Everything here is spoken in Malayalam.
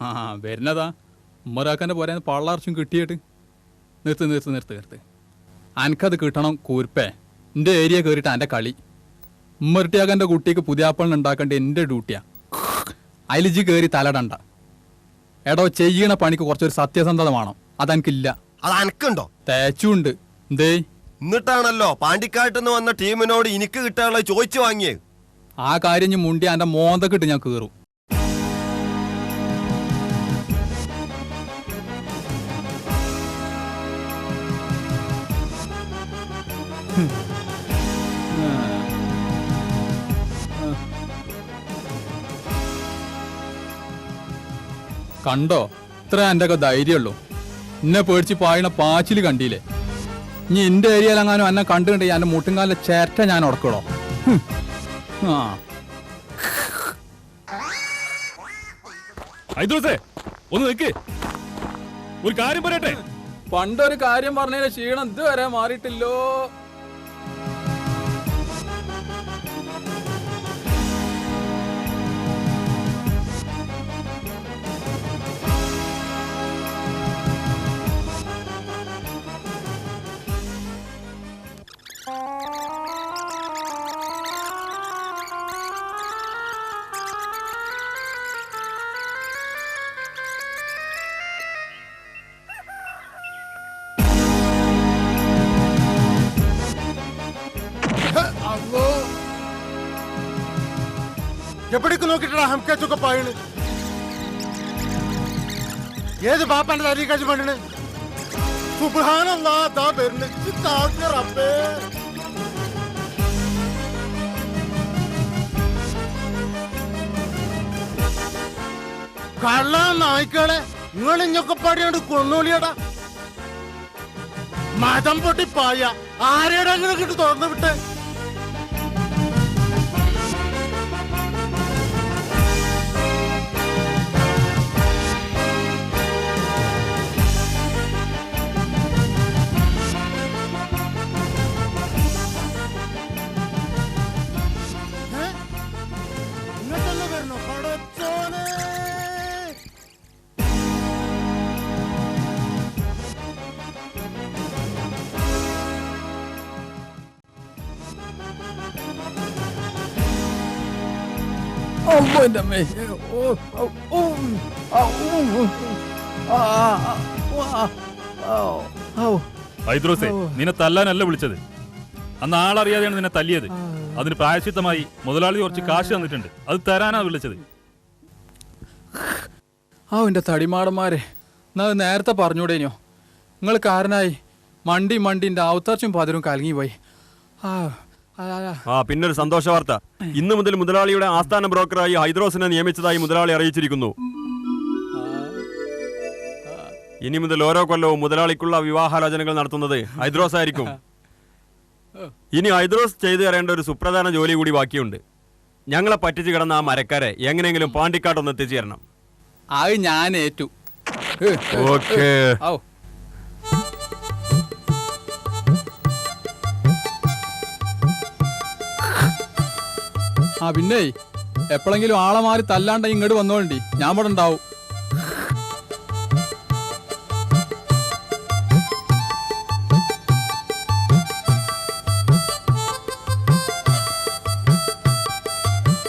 ആ വരുന്നതാ. ഉമ്മറാക്കാന്റെ പോരാ പള്ളാർച്ചും കിട്ടിയിട്ട്. നിർത്ത് നിർത്ത് നിർത്ത് നിർത്ത്. അനക്കത് കിട്ടണം കൂർപ്പേ. എന്റെ ഏരിയ കയറിയിട്ട് എന്റെ കളി. ഉമ്മരട്ടിയാക്കാന്റെ കുട്ടിക്ക് പുതിയാപ്പളിന് ഉണ്ടാക്കേണ്ട എന്റെ ഡ്യൂട്ടിയാ. അലിജി കയറി തലടണ്ട. എടോ ചെയ്യണ പണിക്ക് കുറച്ചൊരു സത്യസന്ധത വേണം. അതെനിക്കില്ല. അത് അനക്കുണ്ടോ? തേച്ചുണ്ട്. എന്തേ? എന്നിട്ടാണല്ലോ പാണ്ടിക്കാട്ടിന്ന് വന്ന ടീമിനോട് എനിക്ക് കിട്ടാനുള്ള ചോദിച്ചു വാങ്ങിയത് ആ കാര്യം മുണ്ടി എന്റെ മോന്തക്കിട്ട് ഞാൻ കയറും കണ്ടോ? ഇത്ര എന്റെ ഒക്കെ ധൈര്യമുള്ളൂ. എന്നെ പേടിച്ച് പായണ പാച്ചിൽ കണ്ടില്ലേ? ഇനി എന്റെ ഏരിയയിലെങ്ങാനും എന്നെ കണ്ടിട്ടുണ്ടെങ്കിൽ എന്റെ മുട്ടുംകാലിലെ ചേർച്ച ഞാൻ ആ. ഐദ്രോസേ ഒന്ന് നിൽക്ക് ഒരു കാര്യം പറയട്ടെ? പണ്ടൊരു കാര്യം പറഞ്ഞതിന് ക്ഷീണം ഇതുവരെ മാറിയിട്ടില്ലോ. എവിടേക്ക് നോക്കിട്ടാ ഹംകാച്ചൊക്കെ പായണ്? ഏത് ബാപ്പാന്റെ കാച്ച് പണിണ് കള്ള നായ്ക്കളെ നിങ്ങൾ ഇഞ്ഞൊക്കെ പാടിയാണ്ട് കൊന്നോളിയടാ. മതം പൊട്ടി പായ. ആരെയുടെ അങ്ങനെ കിട്ടി തുറന്നു വിട്ടേ? അമ്മോ എന്റെ അമ്മേ. ഐദ്രോസേ നിന്നെ തല്ലാനല്ല വിളിച്ചത്. അന്ന് ആളറിയാതെയാണ് നിന്നെ തല്ലിയത്. അതിന് പ്രായശ്ചിത്തമായി മുതലാളി കുറച്ച് കാശ് തന്നിട്ടുണ്ട്. അത് തരാനാ വിളിച്ചത്. ആ എന്റെ തടിമാടന്മാരെ എന്നാ അത് നേരത്തെ പറഞ്ഞൂടേനോ? നിങ്ങൾ കാരനായി മണ്ടി മണ്ടിന്റെ ഔത്തർച്ചും പതിരും കലങ്ങിപ്പോയി. ആ ആ, പിന്നൊരു സന്തോഷ വാർത്ത ഇന്നു മുതൽ മുതലാളിയുടെ ആസ്ഥാന ബ്രോക്കറായി ഹൈദ്രോസിനെ നിയമിച്ചതായി മുതലാളി അറിയിച്ചിരിക്കുന്നു. ഇനി മുതൽ ഓരോ കൊല്ലവും മുതലാളിക്കുള്ള വിവാഹാലോചനകൾ നടത്തുന്നത് ഹൈദ്രോസ് ആയിരിക്കും ഇനി ഹൈദ്രോസ് ചെയ്തു തരേണ്ട ഒരു സുപ്രധാന ജോലി കൂടി ബാക്കിയുണ്ട്. ഞങ്ങളെ പറ്റിച്ചു കിടന്ന ആ മരക്കാരെ എങ്ങനെയെങ്കിലും പാണ്ടിക്കാട്ടൊന്ന് എത്തിച്ചു തരണം അത് ഞാൻ ഏറ്റു ഓക്കേ. ഓ ഓക്കേ. പിന്നെ എപ്പോഴെങ്കിലും ആളെ മാറി തല്ലാണ്ട് ഇങ്ങോട്ട് വന്നോണ്ടി ഞാൻ ഇവിടെ ഉണ്ടാവും.